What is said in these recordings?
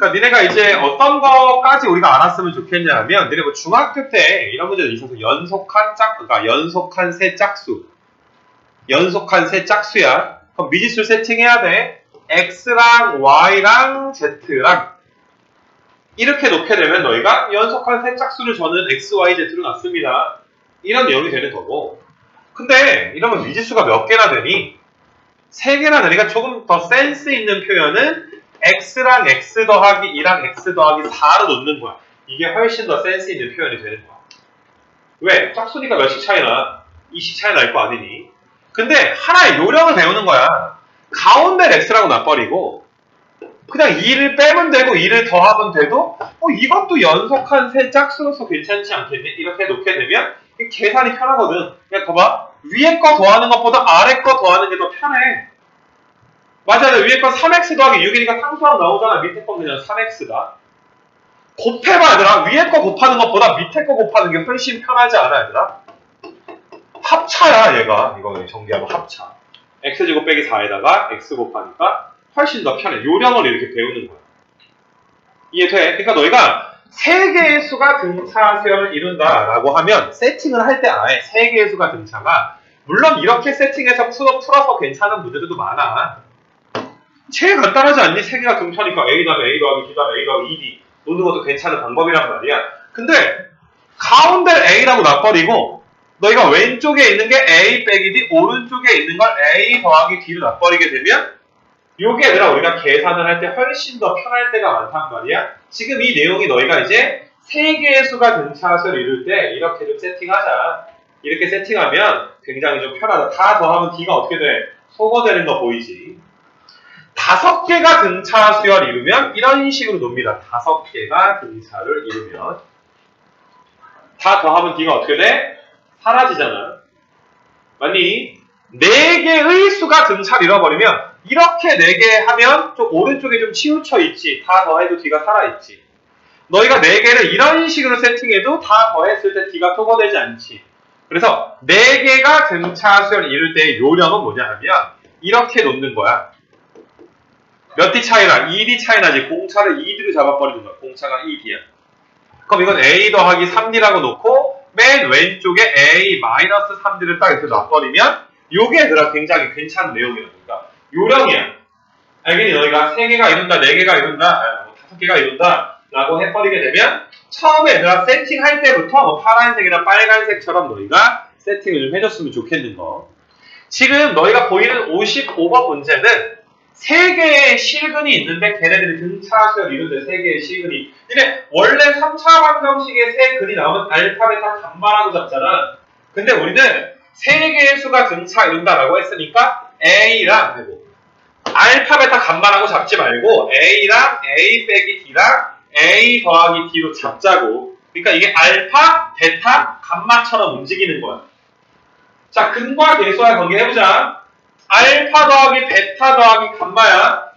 그러니까 니네가 이제 어떤 거까지 우리가 알았으면 좋겠냐면 니네 뭐 중학교 때 이런 문제도 있어서 연속한 짝 그러니까 연속한 세 짝수. 연속한 세 짝수야. 그럼 미지수 세팅해야 돼. X랑 y랑 z랑. 이렇게 놓게 되면 너희가 연속한 세 짝수를 저는 x, y, z로 놨습니다. 이런 내용이 되는 거고. 근데 이러면 미지수가 몇 개나 되니? 세 개나 되니까 조금 더 센스 있는 표현은 x랑 x 더하기 2랑 x 더하기 4로 놓는 거야. 이게 훨씬 더 센스 있는 표현이 되는 거야. 왜? 짝수니까 몇씩 차이나? 2씩 차이 날 거 아니니? 근데 하나의 요령을 배우는 거야. 가운데 x라고 놔버리고 그냥 2를 빼면 되고 2를 더하면 돼도 어, 이것도 연속한 세 짝수로서 괜찮지 않겠니? 이렇게 놓게 되면 계산이 편하거든. 그냥 봐봐. 위에 거 더하는 것보다 아래 거 더하는 게 더 편해. 맞아요. 위에 건 3x 더하기 6이니까 상수항 나오잖아. 밑에 건 그냥 3x다. 곱해봐, 얘들아. 위에 거 곱하는 것보다 밑에 거 곱하는 게 훨씬 편하지 않아, 얘들아? 합차야, 얘가. 이거 정리하고 합차. x제곱 빼기 4에다가 x 곱하니까 훨씬 더 편해. 요령을 이렇게 배우는 거야. 이해돼? 그러니까 너희가 세 개의 수가 등차 수열을 이룬다라고 하면 세팅을 할 때 아예 세 개의 수가 등차가 물론 이렇게 세팅해서 풀어, 풀어서 괜찮은 문제들도 많아. 제일 간단하지 않니? 세 개가 등차니까 A 다음에 A 더하기 B 다음에 A 더하기 2B 노는 것도 괜찮은 방법이란 말이야. 근데 가운데 A라고 놔버리고 너희가 왼쪽에 있는 게 A 빼기 D 오른쪽에 있는 걸 A 더하기 D로 놔버리게 되면 요게 얘들아 우리가 계산을 할 때 훨씬 더 편할 때가 많단 말이야. 지금 이 내용이 너희가 이제 세 개의 수가 등차수를 이룰 때 이렇게 좀 세팅하자. 이렇게 세팅하면 굉장히 좀 편하다. 다 더하면 D가 어떻게 돼? 소거되는 거 보이지? 다섯 개가 등차수열 이루면 이런 식으로 놉니다. 다섯 개가 등차를 이루면 다 더하면 D가 어떻게 돼? 사라지잖아. 맞니? 네 개의 수가 등차를 잃어버리면 이렇게 네 개 하면 좀 오른쪽에 좀 치우쳐 있지. 다 더해도 D가 살아있지. 너희가 네 개를 이런 식으로 세팅해도 다 더했을 때 D가 소거되지 않지. 그래서 네 개가 등차수열 이룰 때의 요령은 뭐냐 하면 이렇게 놓는 거야. 몇 D 차이나? 2D 차이 나지. 공차를 2D로 잡아버리는 거야. 공차가 2D야. 그럼 이건 A 더하기 3D라고 놓고 맨 왼쪽에 A 마이너스 3D를 딱 이렇게 놔버리면 요게 들어 굉장히 괜찮은 내용이야. 그러니까 요령이야. 알겠니? 너희가 3개가 이룬다, 4개가 이룬다, 아, 뭐 5개가 이룬다 라고 해버리게 되면 처음에 얘들아 세팅할 때부터 뭐 파란색이나 빨간색처럼 너희가 세팅을 좀 해줬으면 좋겠는 거. 지금 너희가 보이는 55번 문제는 세 개의 실근이 있는데 걔네들이 등차수열 이룬데 세 개의 실근이. 근데 원래 3차 방정식의 세 근이 나오면 알파, 베타, 감마라고 잡잖아. 근데 우리는 세 개의 수가 등차 이룬다라고 했으니까 A랑 되고 알파, 베타, 감마라고 잡지 말고 A랑 A 빼기 D랑 A 더하기 D로 잡자고. 그러니까 이게 알파, 베타, 감마처럼 움직이는 거야. 자 근과 계수와의 관계 해보자. 알파 더하기 베타 더하기 감마야.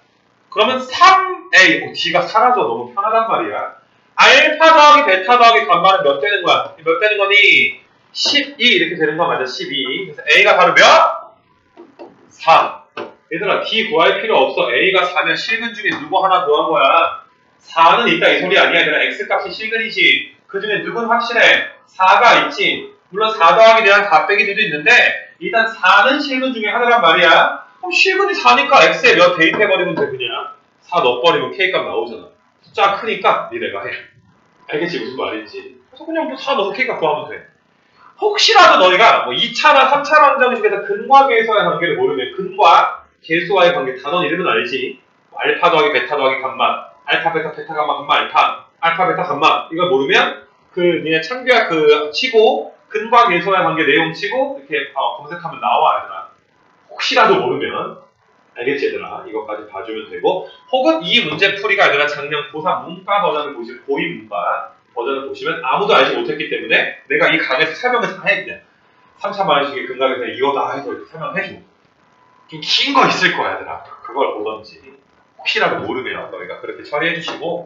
그러면 3a, 어, d가 사라져. 너무 편하단 말이야. 알파 더하기 베타 더하기 감마는 몇 되는 거야? 몇 되는 거니? 12 이렇게 되는 거 맞아. 12. 그래서 a가 바로 몇? 4. 얘들아 d 구할 필요 없어. a가 4면 실근 중에 누구 하나 구한 거야. 4는 있다 이 소리 아니야. 얘들아 x 값이 실근이지. 그 중에 누군 확실해? 4가 있지. 물론 4 더하기 대한 4 빼기 도도 있는데 일단 4는 실근 중에 하나란 말이야. 그럼 실근이 4니까 x에 몇 대입해버리면 돼 그냥. 4 넣어버리면 k값 나오잖아. 숫자 크니까 니네가 해. 알겠지 무슨 말인지. 그래서 그냥 뭐 4 넣어서 k값 구하면 돼. 혹시라도 너희가 뭐 2차나 3차 방정식에서 근과 계수와의 관계를 모르면 근과 계수와의 관계 단원 이름은 알지. 뭐 알파 더하기 베타 더하기 감마, 알파 베타 베타 감마 감마 알파, 알파 베타 감마 이걸 모르면 그 니네 창규야 그 치고 근과 계수와의 관계 내용 치고 이렇게 어, 검색하면 나와 얘들아 혹시라도 모르면 알겠지 얘들아? 이것까지 봐주면 되고 혹은 이 문제 풀이가 얘들아 작년 고3 문과 버전을 보시면 고2 문과 버전을 보시면 아무도 알지 못했기 때문에 내가 이 강에서 설명을 다해 그냥. 3차 만식의 근각에서 이거 다 해서 이렇게 설명해줘. 좀 긴 거 있을 거야 얘들아. 그걸 보던지. 혹시라도 모르면 너희가 그렇게 처리해 주시고